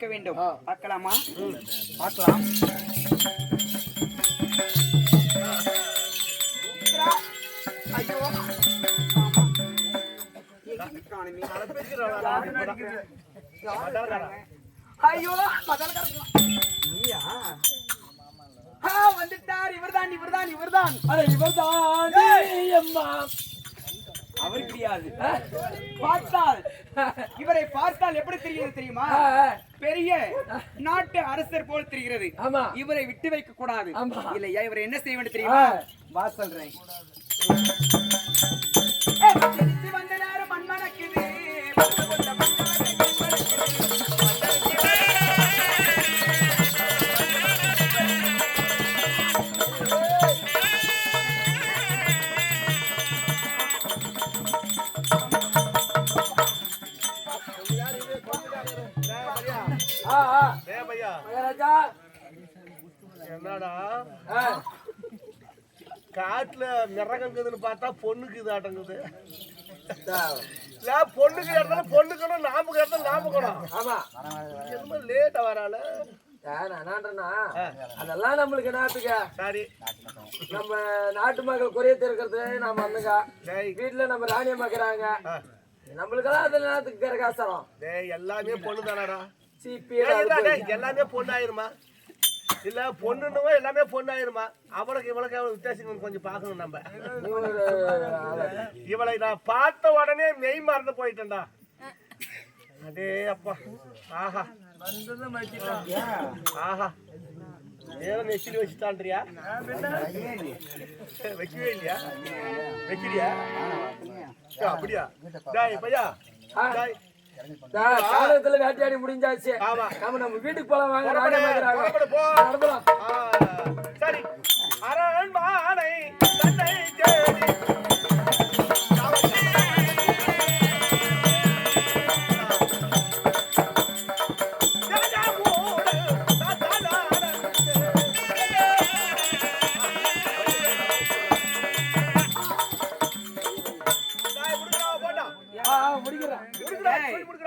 பார்க்க வேண்டும். பார்க்கலாமா? பார்க்கலாம். ஐயோ. வந்துட்டார். இவர்தான் இவர்தான் இவர்தான். அட இவர்தான். அம்மா. அவர் கிடையாது. பார்த்தால் இவரை பார்த்தால் எப்படி தெரிகிறது தெரியுமா. பெரிய நாட்டு அரசர் போல் தெரிகிறது. ஆமா. இவரை விட்டு வைக்க கூடாது. இல்லையா? இவரை என்ன செய்ய வேண்டும் தெரியுமா. வா சொல்றேன் மகாராஜா என்னடா. காட்டுல மிரகங்குதுன்னு பார்த்தா பொண்ணுக்கு இது ஆட்டங்குது. பொண்ணுக்கு இடத்துல பொண்ணுக்கணும் நாமக்கு இடத்துல நாமக்கணும் ஆமா. என்னமோ லேட்டா வரால அதெல்லாம் நம்மளுக்கு நாட்டுக்கு சரி. நம்ம நாட்டு மக்கள் குறைய இருக்கிறது நாம வந்துங்க வீட்டுல நம்ம ராணியம் இருக்கிறாங்க. ஆ. நம்மளுக்கெல்லாம் அது நேரத்துக்கு கரகாசரம் எல்லாமே பொண்ணு தானடா எல்லாமே பொண்ணு ஆயிருமா இல்ல பொண்ணுன்னுவோ எல்லாமே பொண்ணு ஆயிருமா அவளுக்கு இவளுக்கு அவளுக்கு வித்தியாசம் கொஞ்சம் பார்க்கணும் நம்ம. இவளை நான் பார்த்த உடனே மெய் மறந்து போயிட்டேன்டா. அடே அப்பா. ஆஹா. ஆஹா. ஏதோ நெச்சிலி வச்சுட்டான்றியா? வைக்கவே இல்லையா? வைக்கிறியா? அப்படியா? டேய் பையா. டேய் காலத்துல வேட்டையாடி முடிஞ்சாச்சு. ஆமா. நம்ம நம்ம வீட்டுக்கு போலாம் வாங்க புறப்படு,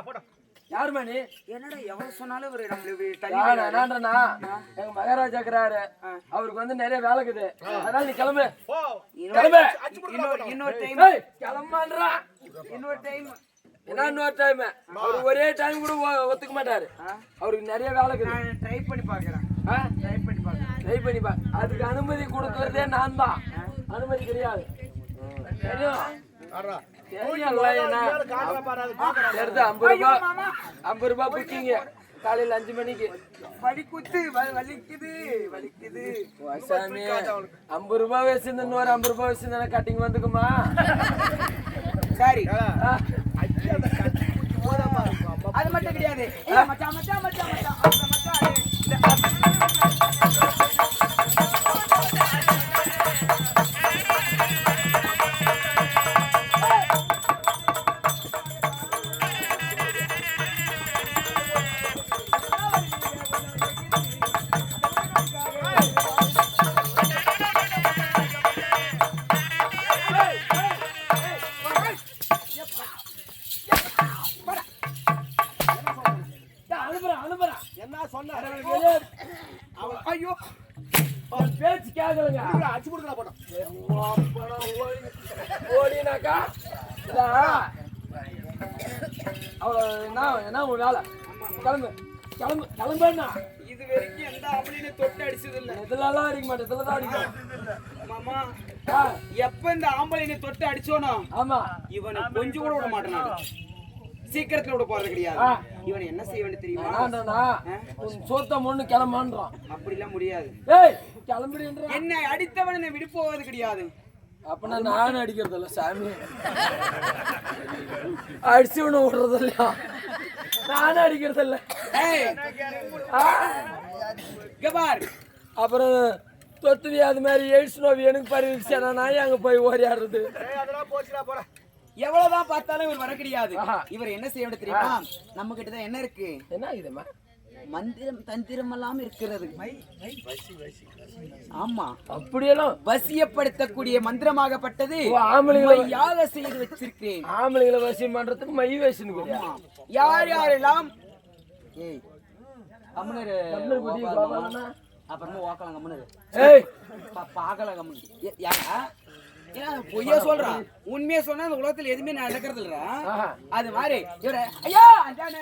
போடா. யாருமா நீ என்னடா எவ்வளவு சொன்னாலும் இவரு நம்மள இப்படி எங்க மகாராஜா இருக்கிறாரு. அவருக்கு வந்து நிறைய வேலை இருக்குது. அதனால நீ கிளம்பு. போ. இன்னொரு- கிளம்பு. போடா. டைம் கிளம்பான்றா இன்னொரு டைம் என்ன இன்னொரு டைம் அவர் ஒரே டைம் கூட ஒ- ஒத்துக்க மாட்டாரு. அவருக்கு நிறைய வேலை இருக்குது. ட்ரை பண்ணி பார்க்கறேன் ஆ? ட்ரை பண்ணி பார்க்கறேன் ட்ரை பண்ணி பா. அதுக்கு அனுமதி கொடுக்கறதே நான் தான் அனுமதி கிடையாது. தெரியும்? எடுத்து ஐம்பது ரூபாய் ஐம்பது ரூபாய் புக்கிங்க. காலையில அஞ்சு மணிக்கு. வலி குத்து வ- வலிக்குது வலிக்குது. சாமி ஐம்பது ரூபாய் வச்சிருந்த இன்னொரு ஐம்பது ரூபாய் வச்சிருந்தா கட்டிங் வந்துக்குமா? சரி. அது மட்டும் கிடையாது. ஏய், மச்சான் மச்சான் மச்சான் மச்சான் அந்த மச்சான் பேச்சு கேட்கலங்க அடிச்சு கொடுக்கல போட்டோம் ஓடினாக்கா? அவ்வளோ என்ன என்ன உன் வேலை? கிளம்பு கிளம்பு கிளம்புண்ணா இது வரைக்கும் எந்த ஆம்பளையும் தொட்டு அடிச்சது இல்ல இதுலலாம் அடிக்க மாட்டேன் இதுல தான் அடிக்கும் மாமா எப்ப இந்த ஆம்பளைனை தொட்டு அடிச்சோனோ ஆமா. இவனை கொஞ்சம் கூட விட மாட்டேன். சீக்கிரத்துல விட போறது கிடையாது. இவனை என்ன செய்ய வேண்டிய தெரியுமா? உன் சோத்த மொண்ணு கிளம்பான்றான். அப்படிலாம் முடியாது. ஏய் கிளம்புறீன்றா என்னை அடித்தவனை விடு போவது கிடையாது. அப்பனா நானும் அடிக்கிறது இல்ல சாமி. அடிச்சு ஒண்ணு விடுறது இல்லையா நானும் அடிக்கிறது இல்ல ஏய், ஆ, இங்க பார். அப்புறம் தொத்து அது மாதிரி எய்ட்ஸ் நோவி எனக்கு பரிவிச்சா நான் அங்க போய் ஏய் அதெல்லாம் போச்சுடா போடா. எவ்வளவுதான் பார்த்தாலும் இவர் வர கிடையாது. இவர் என்ன செய்ய தெரியுமா? நம்ம கிட்ட தான் என்ன இருக்கு? என்ன இதுமா மந்திரம் தந்திரம் எல்லாம் இருக்கிறது ஆமா. அப்படியெல்லாம் வசியப்படுத்தக்கூடிய மந்திரமாகப்பட்டது. மையாக செய்து வச்சிருக்கேன் ஆம்பளைங்களை வசியம் பண்றதுக்கு மை ஆமா. யார் யாரெல்லாம்? ஏய் கம்முனு இரு, கம்முனு குடி, கோபால் மாமா. கோபாலண்ணா. அப்புறமா ஓக்கலாம் கம்முனு இரு. ஏய். பா- பார்க்கலாம் கம்முனு ஏ- யாரா? பொய்யா சொல்றான் உண்மையா சொன்னா இந்த உலகத்துல எதுவுமே நடக்கிறது இல்ல. அது மாதிரி. இவர ஐயா அஞ்சானே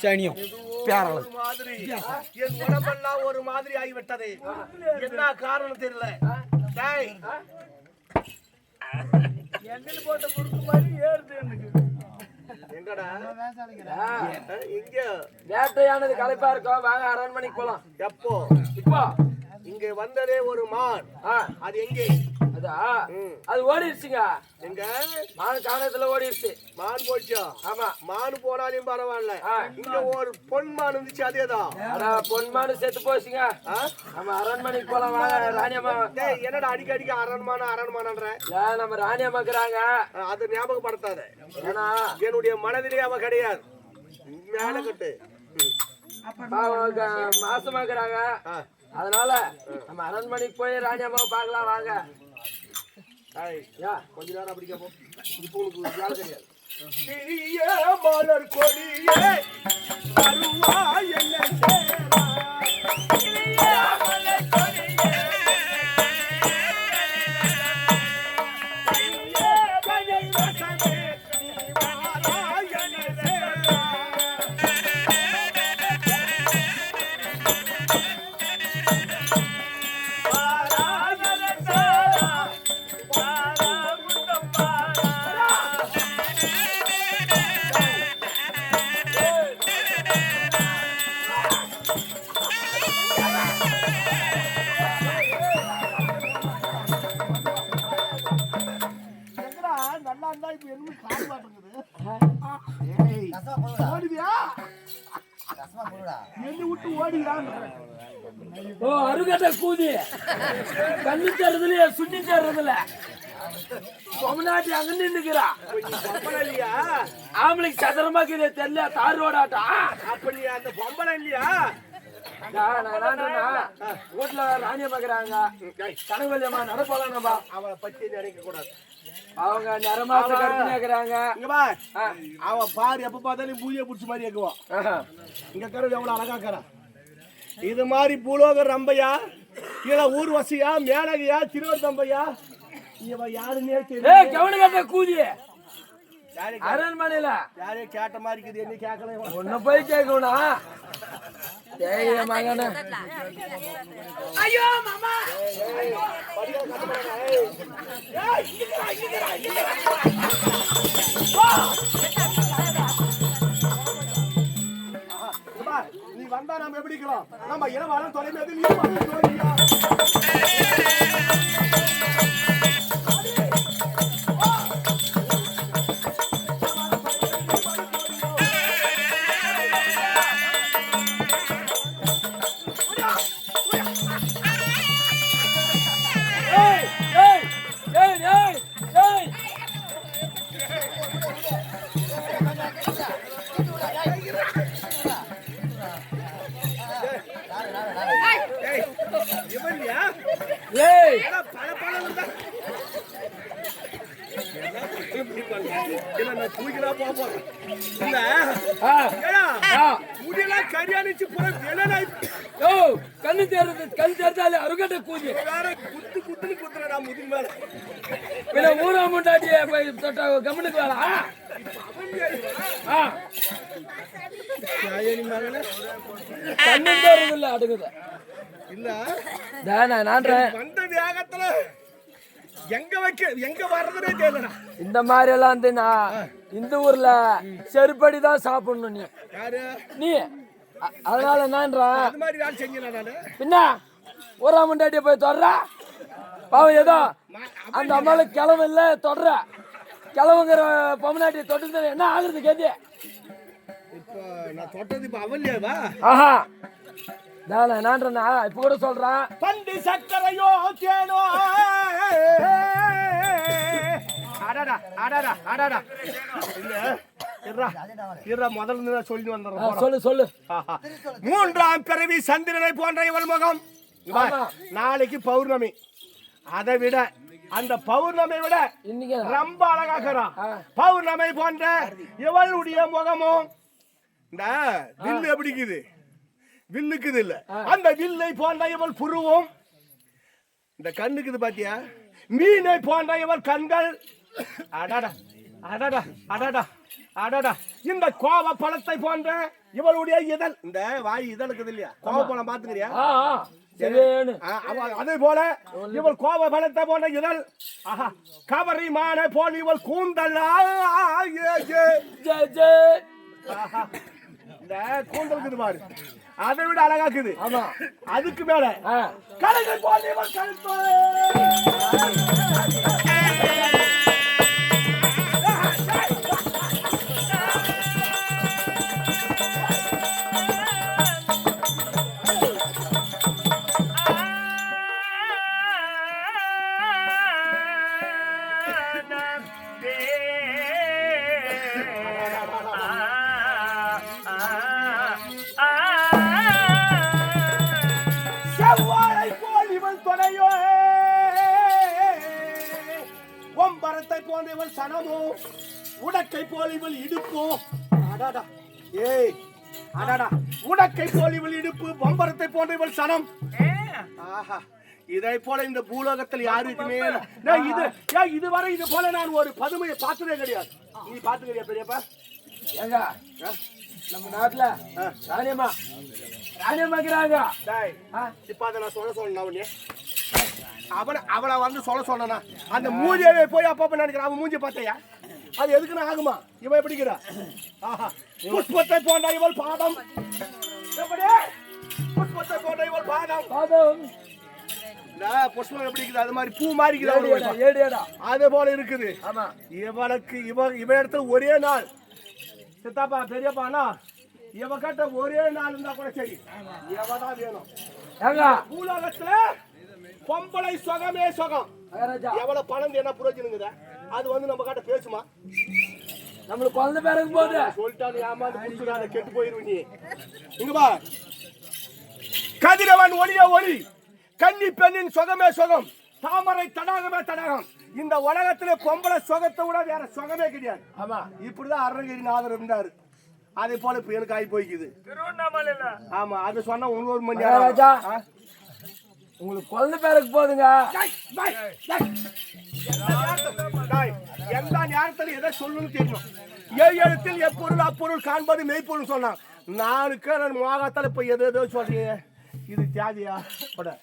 சனியம் ஒரு மாதிரி. என் உடம்பெல்லாம் ஒரு மாதிரி ஆகிவிட்டது என்ன காரணம் தெரியல. டேய். எங்கடா? அஹ், இங்க வேட்டையானது களைப்பா இருக்கும் வாங்க அரண்மனைக்கு போலாம். எப்போ? இப்போ. இங்க வந்ததே ஒரு மான். ஆ, அது எங்கே? அதா? ஓடிடுச்சுங்க. எங்க? மான் காணத்துல ஓடிடுச்சு. மான் போச்சா? ஆமா. மான் போனாலும் பரவாயில்ல. இங்க ஒரு பொன் மான் இருந்துச்சு அதேதான் ஆனா பொன்மானு செத்து போச்சுங்க? நம்ம அரண்மனைக்கு போலாம் வாங்க ராணியம்மா. என்னடா அடிக்க அடிக்க அரண்மான அரண்மானன்ற நம்ம ராணியம்மா இருக்கிறாங்க. அது ஞாபகப்படுத்தாத. ஏன்னா என்னுடைய மனதிலே அவ கிடையாது. மேல கட்டு. பாவம் க- மாசமா இருக்கிறாங்க. ஆ. அதனால நம்ம அரண்மனைக்கு போய் ராணியம்மாவை பார்க்கலாம் வாங்க. யா கொஞ்ச நேரம் அப்படி கேப்போம். இப்போ உனக்கு வேலை கிடையாது சிறிய மலர் கொடியே அருவாய் என்ன ஓடுவியா? என்ன விட்டு ஓடுகிறான். ஓ அருகட்ட கூதி. கண்ணு தர்றதுல சுண்ணி தர்றதுல. பொம்மநாட்டி அங்க நின்னுக்கிறா. பொம்பளை இல்லையா ஆம்பளைக்கு சதுரமாக்குது தெரியல தார் ரோடாட்டா? அப்ப நீ அந்த பொம்பளை இல்லையா வீட்டுல ராணியம் பாக்குறாங்க. நடப்பாலாம் நம்ம அவளை பத்தி நினைக்க கூடாது அவங்க நிறமாச கருப்பு கேக்குறாங்க இங்க பா அவ பாரு எப்ப பார்த்தாலும் பூஜை புடிச்ச மாதிரி இருக்குவான் இங்க கரு எவ்வளவு அழகா இருக்கறா இது மாதிரி பூலோக ரம்பையா கீழே ஊர்வசியா மேலகையா திருவத்தம்பையா இவ யாருன்னே தெரியல. கவனி கட்ட கூதி யாரே அரண்மனையில யாரே கேட்ட மாதிரி இருக்குது என்ன கேட்கல. உன்னை. போய் கேட்கணும் ஏய் மகன. ஐயோ மாமா! நீ வந்தா நாம எப்படி இருக்கலாம்? நம்ம இரவாரம் தொலைமேது நீ கூதி வேற குத்து குத்துன்னு குத்துறடா முதுகு மேல. பின்ன ஊரா முண்டாட்டிய போய் தொட்ட கம்முனுக்கு வேலை ஆ. ஆ. ராயணி மகனே கண்ணு தேர்றது இல்ல அடுக்குது. இல்ல. தானே நான்றேன். வந்த வேகத்துல எங்க வைக்க எங்க வர்றதுனே தெரியலடா. இந்த மாதிரி எல்லாம் நான் இந்த ஊர்ல செருப்படி தான் சாப்பிடணும் நீ. யாரு? நீ. அதனால என்னன்றா மாதிரி வேலை நானு? பின்ன ஒரு அம்மண்டாட்டிய போய் தொடரா பாவம் ஏதோ அந்த அம்மாளுக்கு கிளவு இல்ல தொடர கிளவுங்கிற பொம்மநாட்டிய தொட்டு என்ன ஆகுறது கேதி இப்போ நான் தொட்டது இப்போ அவல்லையாவா ஆஹா. நான் என்னன்றா இப்ப கூட சொல்றேன். பண்டு சக்கரையோ தேனோ அடாடா அடாடா அடாடா. முதல்ல சொல்லி வந்துடுறேன் சொல்லு சொல்லு. மூன்றாம் பிறவி சந்திரனை போன்ற இவள் முகம். நாளைக்கு பௌர்ணமி. அதை விட அந்த பௌர்ணமி விட ரொம்ப அழகாக்குறான். பௌர்ணமி போன்ற இவளுடைய முகமும் இந்த வில்லு எப்படி இருக்குது வில்லுக்குது இல்ல. அந்த வில்லை போன்ற இவள் புருவும் இந்த கண்ணுக்குது பாத்தியா? மீனை போன்ற இவள் கண்கள் அடடா அடடா அடடா அடடா. இந்த கோவ பழத்தை போன்ற இவளுடைய இதழ். இந்த வாய் இதழ் இருக்குது இல்லையா கோவ பழம் பாத்துக்கிறியா அதே போல இவள் கோப பலத்தை போல இதழ். ஆஹா கவரி மான போல் இவள் கூந்தல். இந்த கூந்தல் பாரு. அதை விட அழகாக்குது. ஆமா. அதுக்கு மேல ஆ. கலைஞை போல் இவள் கழுத்து. உடக்கை போல் இவள் இடுப்பு பம்பரத்தை போன்ற இவள் சனம். ஆஹா இதை போல இந்த பூலோகத்தில் யாருக்குமே இது ஏன் இதுவரை இது போல நான் ஒரு பதுமையை பார்த்ததே கிடையாது. நீ பாத்துக்கிறியா பெரியப்பா? ஏங்க நம்ம நாட்டுல ராணியம்மா ஆ? இப்ப அதை நான் சொல்ல உன்னைய? அவனை அவளை வந்து சொல்ல சொன்னா அந்த மூஞ்சியை போய் அப்பப்ப நினைக்கிறான். அவன் மூஞ்சி பார்த்தையா? அது எதுக்குன்னு ஆகுமா? இவன் எப்படிக்கிறா ஆஹா புஷ்பத்தை போன்ற இவள் பாதம். எப்படி? புஷ்பத்தை போன்ற இவள் பாதம். பாதம். புஷ்பம் எப்படி இருக்குது? அது மாதிரி பூ மாதிரி ஏடியடா அது போல இருக்குது. ஆமா. இவளுக்கு இவ இவ இடத்துல ஒரே நாள். சித்தாப்பா பெரியப்பானா? இவ கிட்ட ஒரே நாள் இருந்தா கூட சரி. இவதான் வேணும். ஏங்க? பூலோகத்துல பொம்பளை சுகமே சுகம். எவ்வளவு பணம் என்ன புரோஜனங்குத அது வந்து நம்ம கிட்ட பேசுமா? நம்மளுக்கு குழந்தை பிறகு போகுது. சொல்லிட்டாரு ஏமாந்து புடிச்சுடாத கெட்டு போயிருவ நீ. இங்க பா கதிரவன் ஒளிய ஒளி கன்னி பெண்ணின் சுகமே சுகம் தாமரை தடாகமே தடாகம். இந்த உலகத்துல பொம்பளை சுகத்தை விட வேற சுகமே கிடையாது. ஆமா. இப்படிதான் அருணகிரிநாதர் இருந்தாரு. அதே போல இப்ப எனக்கு ஆகி போய்க்குது. ஆமா அது சொன்னா ஒரு மணி நேரம்? உங்களுக்கு குழந்தை டேய், டேய். எந்த நேரத்துல- எதை சொல்லணும்னு தெரியணும் ஏழு எழுத்தில் எப்பொருள் அப்பொருள் காண்பது மெய்ப்பொருள் சொன்னான். நான் மோகத்தால இப்ப எது எதோ சொல்றீங்க? இது தேவையா போட.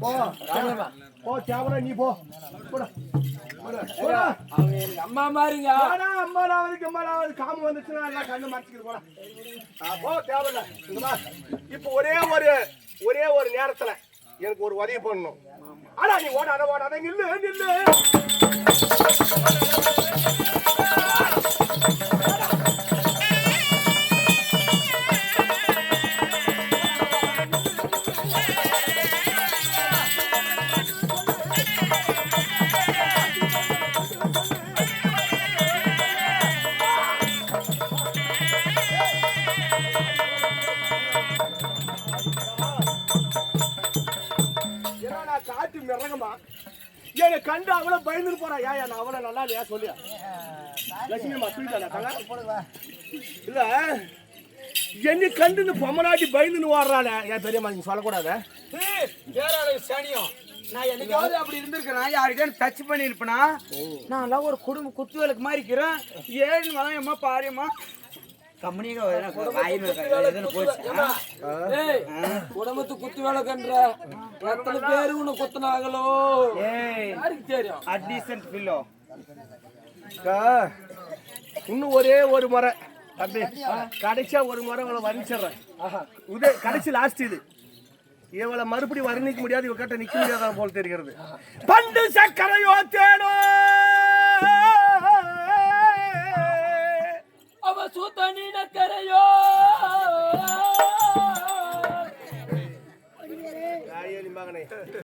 போ. போ தேவனா நீ போ. போட. அவங்க எனக்கு அம்மா போடா, அம்மாலாவது கிம்மாலாவது. காமம் வந்துச்சுன்னா எல்லாம் கண்ணு மறைச்சிக்கிது போடா. ஆ, போ தேவையில்ல. இப்ப ஒரே ஒரு ஒரே ஒரு நேரத்துல எனக்கு ஒரு உதவி பண்ணணும் ஆனா நீ ஓடாத ஓடாத. நில்லு நில்லு. கண்டு பயந்துட்டு போறா? ஏன் நான் அவளை நல்லா இல்லையா? சொல்லியா. லட்சுமிமா சொல்லிட்டாடா தங்க. இல்ல என்னை கண்டு இந்த பொம்மநாட்டி பயந்துன்னு ஓடுறாளே. ஏன் பெரியம்மா நீங்க சொல்லக்கூடாத. சனியம் நான் என்னைக்காவது அப்படி இருந்திருக்கிறேன் யாருக்காவது டச் பண்ணியிருப்பேனா நான் எல்லாம் ஒரு குடும்ப குத்து விளக்கு மாதிரி இருக்கிறேன். ஏழு மதம் பாரியம்மா கம்பெனிக்கு வாயில் எதுன்னு போச்சு. ஏய் குடும்பத்து குத்து வேலை கன்ற எத்தனை பேரு உன்னை குத்துனாங்களோ? ஏய் யாருக்கு தெரியும்? அட்லீஸ்ட் பில்லோ இன்னும் ஒரே ஒரு முறை. தம்பி கடைசியா ஒரு முறை உங்களை வரிச்சிடுறேன் இது கடைசி லாஸ்ட் இது. இவளை மறுபடி வர்ணிக்க முடியாது இவ கிட்ட நிக்க முடியாத போல் தெரிகிறது. பண்டு சக்கரையோ தேனோ? அவ சூத்த நீனக்கரையோ மகனே